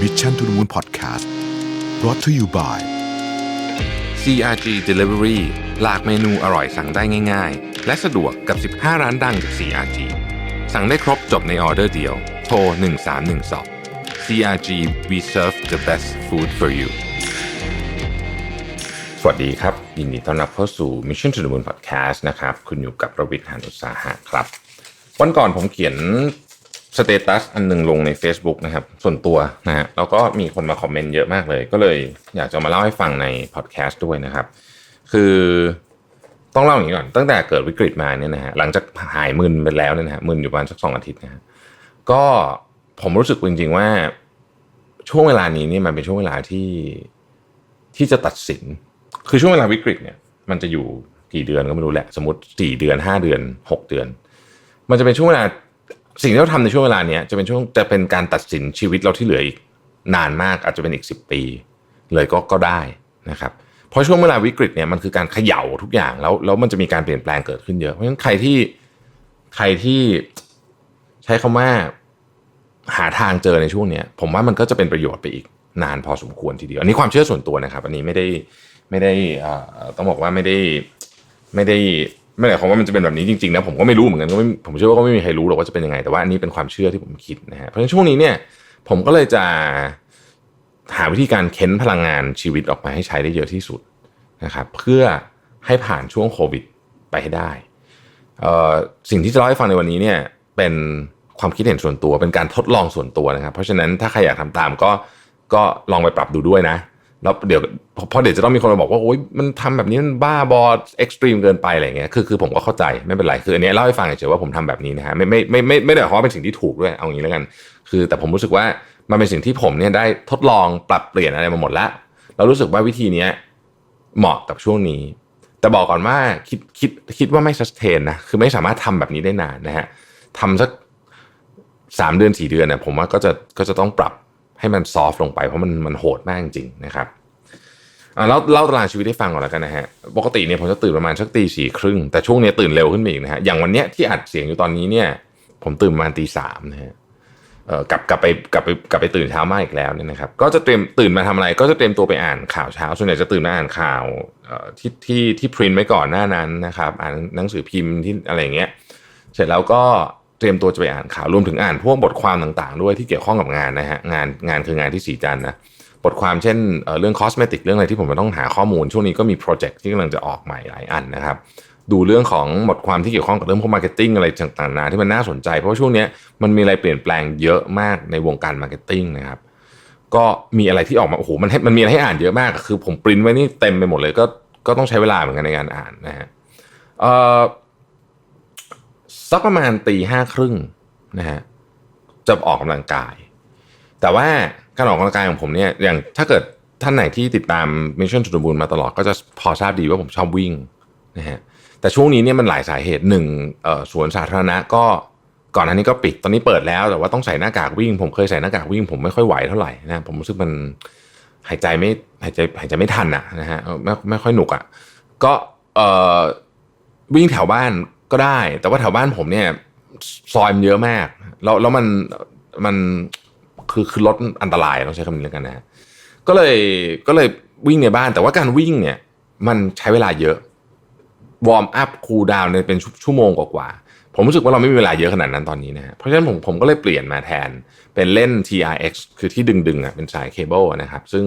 Mission to the Moon Podcast brought to you by CRG Delivery หลากเมนูอร่อยสั่งได้ง่าย ๆ และสะดวกกับ 15 ร้านดังจาก CRG สั่งได้ครบจบในออเดอร์เดียว โทร 1312 CRG we serve the best food for you สวัสดีครับ ยินดีต้อนรับเข้าสู่ Mission to the Moon Podcast นะครับ คุณอยู่กับประวิทย์หานุสาหะครับ วันก่อนผมเขียน สเตตัสอันหนึงลงใน Facebook นะครับ ส่วนตัวนะฮะแล้วก็มีคนมาคอมเมนต์เยอะมากเลย ก็เลยอยากจะมาเล่าให้ฟังในพอดแคสต์ด้วยนะครับ คือต้องเล่าอย่างนี้ก่อน ตั้งแต่เกิดวิกฤตมาเนี่ยนะฮะหลังจากหายมึนไปแล้วเนี่ยนะฮะมึนอยู่ประมาณสักสองอาทิตย์นะฮะก็ผมรู้สึกจริง ๆ ว่าช่วงเวลานี้เนี่ยมันเป็นช่วงเวลาที่ที่จะตัดสิน คือช่วงเวลาวิกฤตเนี่ย มันจะอยู่กี่เดือนก็ไม่รู้แหละ สมมติสี่เดือนห้าเดือนหกเดือน มันจะเป็นช่วงเวลา สิ่งที่เราทำในช่วงเวลาเนี้ยจะเป็นช่วงจะเป็นการตัดสินชีวิตเราที่เหลืออีกนานมากอาจจะเป็นอีกสิบปี เลยก็ก็ได้นะครับเพราะช่วงเวลาวิกฤตเนี่ยมันคือการเขย่าทุกอย่างแล้วแล้วมันจะมีการเปลี่ยนแปลงเกิดขึ้นเยอะเพราะฉะนั้นใครที่ใครที่ใช้คำว่าหาทางเจอในช่วงเนี้ยผมว่ามันก็จะเป็นประโยชน์ไปอีกนานพอสมควรทีเดียว อันนี้ความเชื่อส่วนตัวนะครับ อันนี้ไม่ได้ไม่ได้อ่อต้องบอกว่าไม่ได้ไม่ได้ ไม่ได้ความว่ามันจะเป็นแบบนี้จริงๆนะผมก็ไม่รู้เหมือนกันก็ไม่ผมเชื่อว่าก็ไม่มีใครรู้หรอกว่าจะเป็นยังไงแต่ว่าอันนี้เป็นความเชื่อที่ผมคิดนะฮะเพราะฉะนั้นช่วงนี้เนี่ย ผมก็เลยจะหาวิธีการเค้นพลังงานชีวิตออกมาให้ใช้ได้เยอะที่สุดนะครับ เพื่อให้ผ่านช่วงโควิดไปให้ได้สิ่งที่จะเล่าให้ฟังในวันนี้เนี่ยเป็นความคิดเห็นส่วนตัวเป็นการทดลองส่วนตัวนะครับ เพราะฉะนั้นถ้าใครอยากทำตามก็ก็ลองไปปรับดูด้วยนะแล้วเดี๋ยวพราะเดี๋ยวจะต้องมีคนมาบอกว่าโอ๊ยมันทำแบบนี้มันบ้าบอเอ็กซ์ตรีมเกินไปอะไรเงี้ยคือคือผมก็เข้าใจไม่เป็นไรคืออันนี้เล่าให้ฟังเฉยๆว่าผมทำแบบนี้นะฮะไม่ไม่ไม่ไม่ไม่ได้หมายความว่าเป็นสิ่งที่ถูกด้วยเอาอย่างนี้แล้วกัน คือ แต่ผมรู้สึกว่ามันเป็นสิ่งที่ผมเนี่ยได้ทดลองปรับเปลี่ยนอะไรมาหมดแล้วเรารู้สึกว่าวิธีเนี้ยเหมาะกับช่วงนี้ แต่บอกก่อนว่าคิดคิดคิดว่าไม่สแตนนะคือไม่สามารถทำแบบนี้ได้นานนะฮะทำสักสามเดือนสี่เดือนเนี่ยผมว่าก็จะก็จะต้องปรับให้มันซอฟต์ลงไปเพราะมันมันโหดมากจริงนะครับ อ่าเล่าเล่าตารางชีวิตให้ฟังก่อนแล้วกันนะฮะปกติเนี่ยผมจะตื่นประมาณสักตีสี่ครึ่งแต่ช่วงนี้ตื่นเร็วขึ้นมาอีกนะฮะอย่างวันเนี้ยที่อัดเสียงอยู่ตอนนี้เนี่ย ผมตื่นประมาณตีสามนะฮะเอ่อกลับกลับไปกลับไปกลับไปตื่นเช้ามากอีกแล้วเนี่ยนะครับ ก็จะเตรียมตื่นมาทำอะไร ก็จะเตรียมตัวไปอ่านข่าวเช้าส่วนใหญ่จะตื่นมาอ่านข่าวเอ่อที่ที่ที่พิมพ์ไว้ก่อนหน้านั้นนะครับ อ่านหนังสือพิมพ์ที่อะไรอย่างเงี้ยเสร็จแล้วก็เตรียมตัวจะไปอ่านข่าวรวมถึงอ่านพวกบทความต่างๆ ด้วยที่เกี่ยวข้องกับงานนะฮะงานงานคืองานที่สีจันนะ บทความเช่นเรื่องคอสเมติกเรื่องอะไรที่ผมจะต้องหาข้อมูล ช่วงนี้ก็มีโปรเจกต์ที่กำลังจะออกใหม่หลายอันนะครับ ดูเรื่องของบทความที่เกี่ยวข้องกับเรื่องพวกมาร์เก็ตติ้งอะไรต่างๆนานาที่มันน่าสนใจ เพราะว่าช่วงนี้มันมีอะไรเปลี่ยนแปลงเยอะมากในวงการมาร์เก็ตติ้งนะครับก็มีอะไรที่ออกมาโอ้โหมันมันมีอะไรให้อ่านเยอะมาก คือผมปริ้นไว้นี่เต็มไปหมดเลยก็ก็ต้องใช้เวลาเหมือนกันในการอ่านนะฮะสักประมาณตีห้าครึ่งนะฮะจะออกกำลังกาย แต่ว่า การออกกำลังกายของผมเนี่ยอย่างถ้าเกิดท่านไหนที่ติดตาม Mission to the Moon มาตลอดก็จะพอทราบดีว่าผมชอบวิ่งนะฮะแต่ช่วงนี้เนี่ยมันหลายสาเหตุหนึ่งสวนสาธารณะก็ก่อนหน้านี้ก็ปิดตอนนี้เปิดแล้วแต่ว่าต้องใส่หน้ากากวิ่ง ผมเคยใส่หน้ากากวิ่ง ผมไม่ค่อยไหวเท่าไหร่นะผมรู้สึกมันหายใจไม่หายใจหายใจไม่ทันอะนะฮะไม่ไม่ค่อยหนุกอะก็เอ่อวิ่งแถวบ้านก็ได้ แต่ว่าแถวบ้านผมเนี่ยซอยมันเยอะมากแล้วแล้วมันมัน คือคือรถอันตรายต้องใช้คำนี้แล้วกันนะฮะก็เลยก็เลยวิ่งในบ้านแต่ว่าการวิ่งเนี่ย มันใช้เวลาเยอะวอร์มอัพคูลดาวน์เนี่ยเป็นชั่วโมงกว่าๆผมรู้สึกว่าเราไม่มีเวลาเยอะขนาดนั้นตอนนี้นะฮะเพราะฉะนั้นผมผมก็เลยเปลี่ยนมาแทนเป็นเล่น TRX คือที่ดึงดึงๆอะเป็นสายเคเบิลนะครับซึ่ง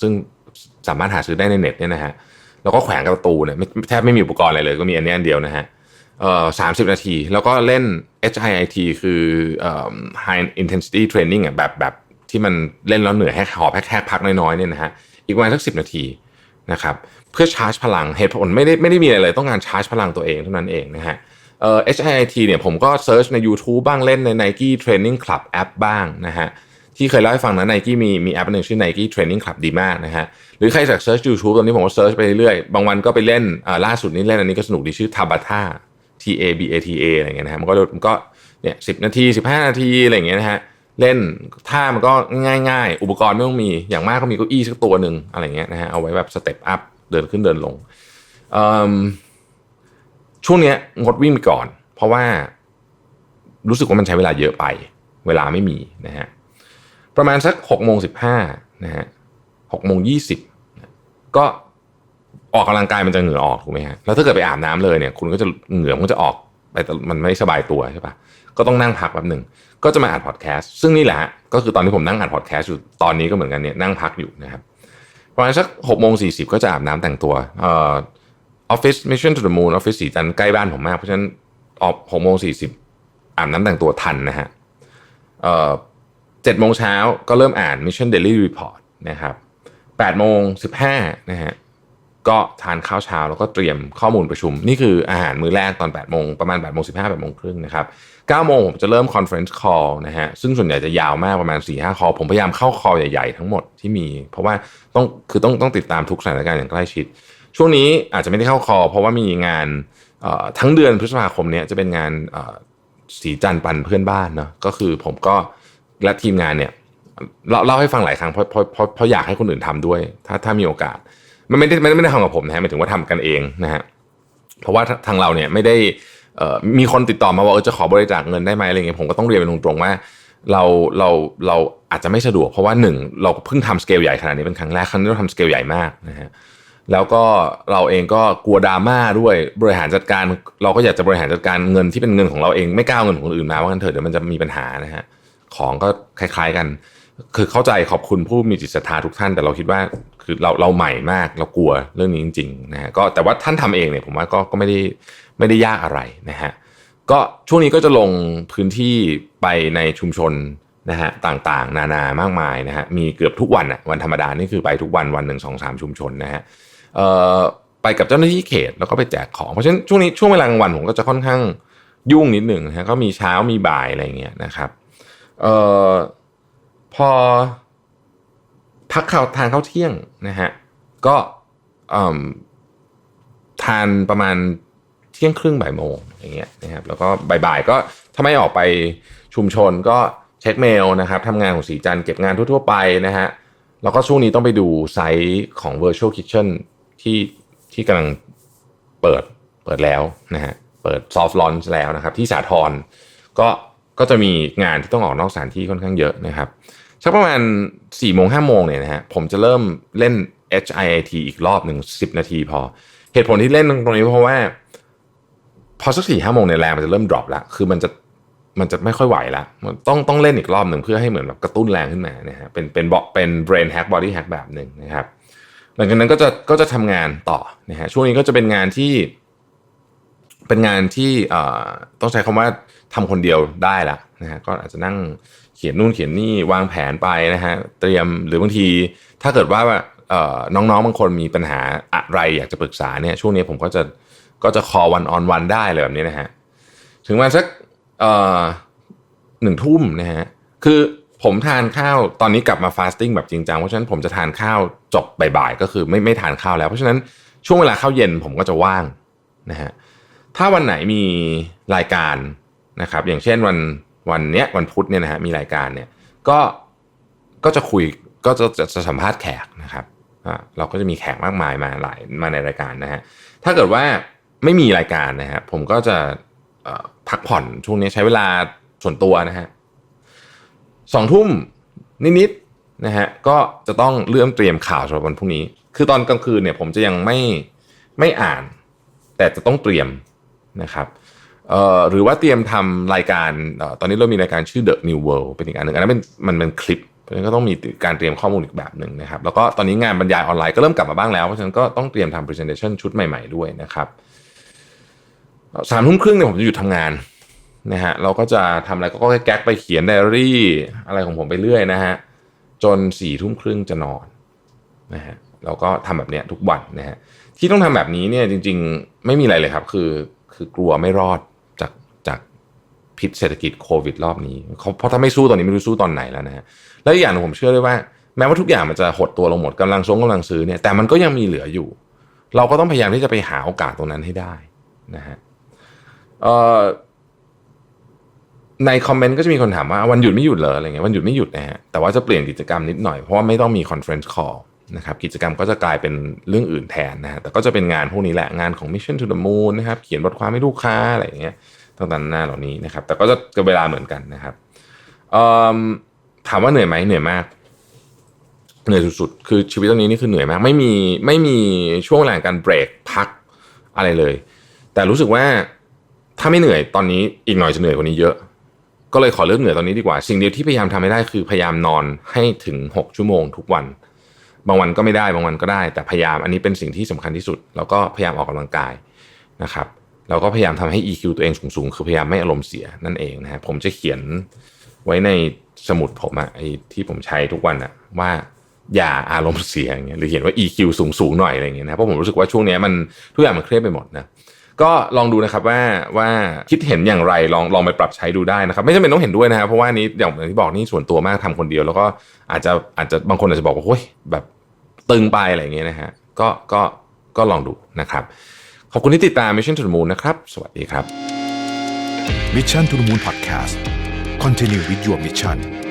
ซึ่งสามารถหาซื้อได้ในเน็ตเนี่ยนะฮะแล้วก็แขวนกับประตูเนี่ยแทบไม่มีอุปกรณ์อะไรเลย ก็มีอันนี้อันเดียวนะฮะ สามสิบนาที แล้วก็เล่น HIIT คืออ High Intensity Training อะแบบแบบที่มันเล่นแล้วเหนื่อยให้หอบแฮกพักน้อยๆเนี่ยนะฮะอีกประมาณสักสิบนาทีนะครับเพื่อชาร์จพลังเหตุผลไม่ได้ไม่ได้มีอะไรเลยต้องการชาร์จพลังตัวเองเท่านั้นเองนะฮะเอ่อ HIIT เนี่ยผมก็เซิร์ชใน YouTube บ้างเล่นใน Nike Training Club แอปบ้างนะฮะที่เคยเล่าให้ฟังนะ Nike มีมีแอปหนึ่งชื่อ Nike Training Club ดีมากนะฮะหรือใครจากเซิร์ช YouTube ตอนนี้ผมก็เซิร์ชไปเรื่อยๆบางวันก็ไปเล่นอ่าล่าสุดนี้เล่นอันนี้ก็สนุกดีชื่อ Tabata T A B A T A อะไรเงี้ยนะฮะมันก็มันก็เนี่ยสินาที 15 นาทีอะไรเงี้ยนะฮะเล่นท่ามันก็ง่ายๆ อุปกรณ์ไม่ต้องมีอย่างมากก็มีเก้าอี้สักตัวหนึ่งอะไรเงี้ยนะฮะเอาไว้แบบสเต็ปอัพเดินขึ้นเดินลงช่วงเนี้ยงดวิ่งไปก่อน เพราะว่ารู้สึกว่ามันใช้เวลาเยอะไป เวลาไม่มีนะฮะประมาณสักหกโมงสิบห้านะฮะหกโมงยี่สิบก็ ออกกำลังกายมันจะเหงื่อออกถูกไหมฮะแล้วถ้าเกิดไปอาบน้ำเลยเนี่ยคุณก็จะเหงื่อมันจะออกไปแต่มันไม่สบายตัวใช่ปะก็ต้องนั่งพักแป๊บหนึ่งก็จะมาอัดพอดแคสต์ซึ่งนี่แหละก็คือตอนที่ผมนั่งอัดพอดแคสต์อยู่ตอนนี้ก็เหมือนกันเนี่ยนั่งพักอยู่นะครับประมาณสักหกโมงสี่สิบก็จะอาบน้ำแต่งตัวเอ่อออฟฟิศมิชชั่นทูเดอะมูนออฟฟิศสีจันใกล้บ้านผมมาก เพราะฉะนั้นออกหกโมงสี่สิบอาบน้ำแต่งตัวทันนะฮะเอ่อเจ็ดโมงเช้าก็เริ่มอ่าน Mission Daily Report นะครับแปดโมงสิบห้านะฮะ ก็ทานข้าวเช้าแล้วก็เตรียมข้อมูลประชุม นี่คืออาหารมื้อแรกตอน8โมงประมาณ8โมง15 8โมงครึ่งนะครับ9โมงผมจะเริ่ม conference call นะฮะซึ่งส่วนใหญ่จะยาวมากประมาณ4-5 call ผมพยายามเข้า call ใหญ่ๆทั้งหมดที่มี เพราะว่าต้องคือต้องต้องติดตามทุกสถานการณ์อย่างใกล้ชิด ช่วงนี้อาจจะไม่ได้เข้า call เพราะว่ามีงานทั้งเดือนพฤษภาคมนี้จะเป็นงานสีจันทร์ปันเพื่อนบ้านเนาะก็คือผมก็และทีมงานเนี่ยเล่าเล่าให้ฟังหลายครั้งเพราะเพราะเพราะเพราะอยากให้คนอื่นทำด้วย ถ้าถ้ามีโอกาส มันไม่ได้ไม่ได้ไม่ได้ทำกับผมนะฮะหมายถึงว่าทำกันเองนะฮะเพราะว่าทางเราเนี่ยไม่ได้มีคนติดต่อมาว่าเออจะขอบริจาคเงินได้ไหมอะไรเงี้ยผมก็ต้องเรียนไปตรงๆว่าเราเราเราอาจจะไม่สะดวกเพราะว่าหนึ่งเราเพิ่งทำสเกลใหญ่ขนาดนี้เป็นครั้งแรกครั้งนี้เราทำสเกลใหญ่มากนะฮะแล้วก็เราเองก็กลัวดราม่าด้วยบริหารจัดการ เราก็อยากจะบริหารจัดการเงินที่เป็นเงินของเราเองไม่กล้าเอาเงินของคนอื่นมาว่ากันเถอะเดี๋ยวมันจะมีปัญหานะฮะของก็คล้าย ๆกัน คือเข้าใจขอบคุณผู้มีจิตศรัทธาทุกท่าน แต่เราคิดว่า คือเราเราใหม่มากเรากลัวเรื่องนี้จริงๆนะฮะก็แต่ว่าท่านทำเองเนี่ยผมว่าก็ก็ไม่ได้ไม่ได้ยากอะไรนะฮะก็ช่วงนี้ก็จะลงพื้นที่ไปในชุมชนนะฮะต่างๆ นานามากมายนะฮะมีเกือบทุกวันอะวันธรรมดานี่คือไปทุกวันวันหนึ่งสองสามชุมชนนะฮะเอ่อไปกับเจ้าหน้าที่เขตแล้วก็ไปแจกของเพราะฉะนั้นช่วงนี้ช่วงเวลากลางวันผมก็จะค่อนข้างยุ่งนิดหนึ่งนะฮะก็มีเช้ามีบ่ายอะไรเงี้ยนะครับเอ่อพอ พักข่าวทานข้าวเที่ยงนะฮะก็ทานประมาณเที่ยงครึ่งบ่ายโมงอย่างเงี้ยนะครับแล้วก็บ่ายๆก็ถ้าไม่ออกไปชุมชนก็เช็คเมลนะครับทำงานของสีจันเก็บงานทั่วๆไปนะฮะแล้วก็ช่วงนี้ต้องไปดูไซต์ของ Virtual Kitchen ที่ที่กำลังเปิดเปิดแล้วนะฮะเปิด Soft Launch แล้วนะครับ ที่สาทรก็ก็จะมีงานที่ต้องออกนอกสถานที่ค่อนข้างเยอะนะครับ สักประมาณ4ี่โมงห้าโมงเนี่ยนะฮะผมจะเริ่มเล่น HIIT อีกรอบหนึ่งสิบนาทีพอ เหตุผลที่เล่นตรงนี้เพราะว่า พอสักสี่ห้าโมงเนี่ยแรงมันจะเริ่มดรอปแล้วคือมันจะมันจะไม่ค่อยไหวแล้วมันต้องต้องเล่นอีกรอบหนึ่งเพื่อให้เหมือนแบบกระตุ้นแรงขึ้นมานะฮะเป็นเป็นบอกเป็น brain hack body hack แบบหนึ่งนะครับ หลังจากนั้นก็จะก็จะทำงานต่อนะฮะช่วงนี้ก็จะเป็นงานที่ เป็นงานที่ต้องใช้คำว่าทำคนเดียวได้ละ นะฮะก็อาจจะนั่งเขียนนู่นเขียนนี่วางแผนไปนะฮะเตรียมหรือบางทีถ้าเกิดว่าน้องๆบางคนมีปัญหาอะไรอยากจะปรึกษาเนี่ยช่วงนี้ผมก็จะก็จะคอวันออนวันได้เลยแบบนี้นะฮะถึงวันสักหนึ่งทุ่มนะฮะคือผมทานข้าวตอนนี้กลับมาฟาสติ้งแบบจริงจังเพราะฉะนั้นผมจะทานข้าวจบบ่ายๆก็คือไม่ไม่ทานข้าวแล้วเพราะฉะนั้นช่วงเวลาข้าวเย็นผมก็จะว่างนะฮะถ้าวันไหนมีรายการนะครับอย่างเช่นวัน วันเนี้ยวันพุธเนี่ยนะฮะมีรายการเนี่ยก็ก็จะคุยก็จะจะจะสัมภาษณ์แขกนะครับอ่าเราก็จะมีแขกมากมายมาหลายมาในรายการนะฮะถ้าเกิดว่าไม่มีรายการนะฮะผมก็จะพักผ่อนช่วงนี้ใช้เวลาส่วนตัวนะฮะสองทุ่มนิดๆนะฮะก็จะต้องเริ่มเตรียมข่าวสำหรับวันพรุ่งนี้ คือตอนกลางคืนเนี่ยผมจะยังไม่ไม่อ่าน แต่จะต้องเตรียมนะครับ หรือว่าเตรียมทำรายการอตอนนี้เรามีรายการชื่อ The New World เป็นอีกอันหนึ่งอันนั้นเป็นมันเป็นคลิปเพราะฉะนั้นก็ต้องมีการเตรียมข้อมูลอีกแบบหนึ่งนะครับ แล้วก็ตอนนี้งานบรรยายออนไลน์ก็เริ่มกลับมาบ้างแล้ว เพราะฉะนั้นก็ต้องเตรียมทำ presentation ชุดใหม่ๆด้วยนะครับสามทุ่มครึ่งเนี่ยผมจะหยุดทำงานนะฮะเราก็จะทำอะไรก็แก๊กไปเขียนไดอารี่อะไรของผมไปเรื่อยนะฮะจนสี่ทุ่มครึ่งจะนอนนะฮะเราก็ทำแบบเนี้ยทุกวันนะฮะที่ต้องทำแบบนี้เนี่ยจริง ๆ ไม่มีอะไรเลยครับ คือคือกลัวไม่รอด พิษเศรษฐกิจโควิดรอบนี้ เพราะถ้าไม่สู้ตอนนี้ไม่รู้สู้ตอนไหนแล้วนะฮะแล้วอย่างนึงผมเชื่อด้วยว่า แม้ว่าทุกอย่างมันจะหดตัวลงหมดกำลังซงกำลังซื้อเนี่ยแต่มันก็ยังมีเหลืออยู่ เราก็ต้องพยายามที่จะไปหาโอกาสตรงนั้นให้ได้นะฮะในคอมเมนต์ก็จะมีคนถามว่าวันหยุดไม่หยุดเหรออะไรเงี้ยวันหยุดไม่หยุดนะฮะแต่ว่าจะเปลี่ยนกิจกรรมนิดหน่อยเพราะว่าไม่ต้องมีคอนเฟรนซ์คอลนะครับกิจกรรมก็จะกลายเป็นเรื่องอื่นแทนนะฮะแต่ก็จะเป็นงานพวกนี้แหละงานของ Mission to the Moon นะครับเขียนบทความให้ลูกค้าอะไรอย่างเงี้ย ต่างๆหน้าเหล่านี้นะครับ แต่ก็จะกับเวลาเหมือนกันนะครับถามว่าเหนื่อยไหมเหนื่อยมาก เหนื่อยสุดๆ คือชีวิตตอนนี้นี่คือเหนื่อยมาก ไม่มีไม่มีช่วงเวลาการเบรกพักอะไรเลย แต่รู้สึกว่าถ้าไม่เหนื่อยตอนนี้อีกหน่อยจะเหนื่อยกว่านี้เยอะ ก็เลยขอเลิกเหนื่อยตอนนี้ดีกว่า สิ่งเดียวที่พยายามทำให้ได้คือพยายามนอนให้ถึง 6 ชั่วโมงทุกวัน บางวันก็ไม่ได้บางวันก็ได้ แต่พยายามอันนี้เป็นสิ่งที่สำคัญที่สุด แล้วก็พยายามออกกำลังกายนะครับ แล้วก็พยายามทำให้ EQ ตัวเองสูงๆ คือพยายามไม่อารมณ์เสียนั่นเองนะฮะผมจะเขียนไว้ในสมุดผมอะไอ้ที่ผมใช้ทุกวันอะว่าอย่าอารมณ์เสียอย่างเงี้ยหรือเขียนว่า EQ สูงสูงหน่อยอะไรเงี้ยนะเพราะผมรู้สึกว่าช่วงนี้มันทุกอย่างมันเครียดไปหมดนะก็ลองดูนะครับว่าว่าคิดเห็นอย่างไรลองลองไปปรับใช้ดูได้นะครับ ไม่จำเป็นต้องเห็นด้วยนะครับเพราะว่านี้อย่างที่บอกนี่ส่วนตัวมากทำคนเดียว แล้วก็อาจจะอาจจะบางคนอาจจะบอกว่าเฮ้ยแบบตึงไปอะไรเงี้ยนะฮะก็ก็ก็ลองดูนะครับ ขอบคุณที่ติดตาม Mission to the Moon นะครับ สวัสดีครับ Mission to the Moon Podcast Continue with your mission